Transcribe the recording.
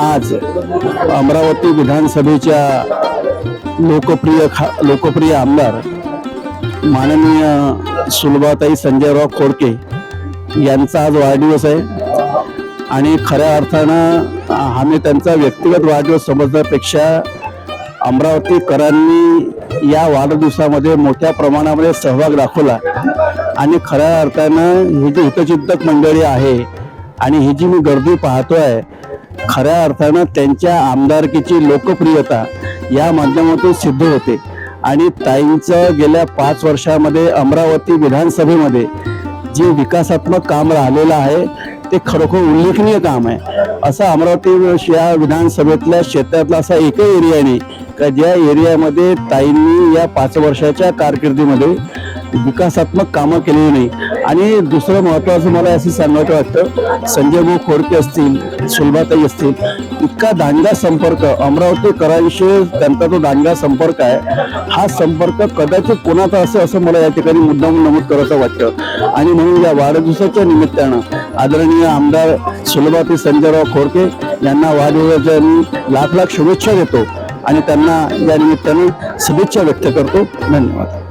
आज अमरावती विधानसभेच्या लोकप्रिय खा लोकप्रिय आमदार माननीय सुलभाताई संजयराव खोडके यांचा आज वाढदिवस आहे. आणि खऱ्या अर्थानं आम्ही त्यांचा व्यक्तिगत वाढदिवस समजण्यापेक्षा अमरावतीकरांनी या वाढदिवसामध्ये मोठ्या प्रमाणामध्ये सहभाग दाखवला. आणि खऱ्या अर्थानं ही जी हितचिंतक मंडळी आहे आणि ही जी मी गर्दी पाहतो आहे खऱ्या अर्थानं त्यांच्या आमदारकीची लोकप्रियता या माध्यमातून सिद्ध होते. आणि ताईंचं गेल्या पाच वर्षामध्ये अमरावती विधानसभेमध्ये जे विकासात्मक काम राहिलेलं आहे ते खरोखर उल्लेखनीय काम आहे. असं अमरावती या विधानसभेतल्या क्षेत्रातला असा एकही एरिया नाही. का ज्या एरियामध्ये ताईंनी या पाच वर्षाच्या कारकिर्दीमध्ये विकासात्मक कामं केलेली नाही. आणि दुसरं महत्त्वाचं मला असं सांगायचं वाटतं संजय भाऊ खोडके असतील सुलभाताई असतील इतका दांडगा संपर्क अमरावतीकरांशी त्यांचा तो दांडगा संपर्क आहे हा संपर्क कदाचित कोणाचा असं असं मला या ठिकाणी मुद्दाम नमूद करायचं वाटतं. आणि म्हणून या वाढदिवसाच्या निमित्तानं आदरणीय आमदार सुलभाती संजयराव खोडके यांना वाढदिवसाच्या मी लाख लाख शुभेच्छा देतो. आणि त्यांना या निमित्तानं शुभेच्छा व्यक्त करतो. धन्यवाद.